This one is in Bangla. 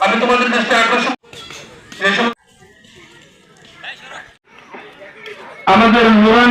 আমি তোমাদের দৃষ্টি আকর্ষণ আমাদের নুরান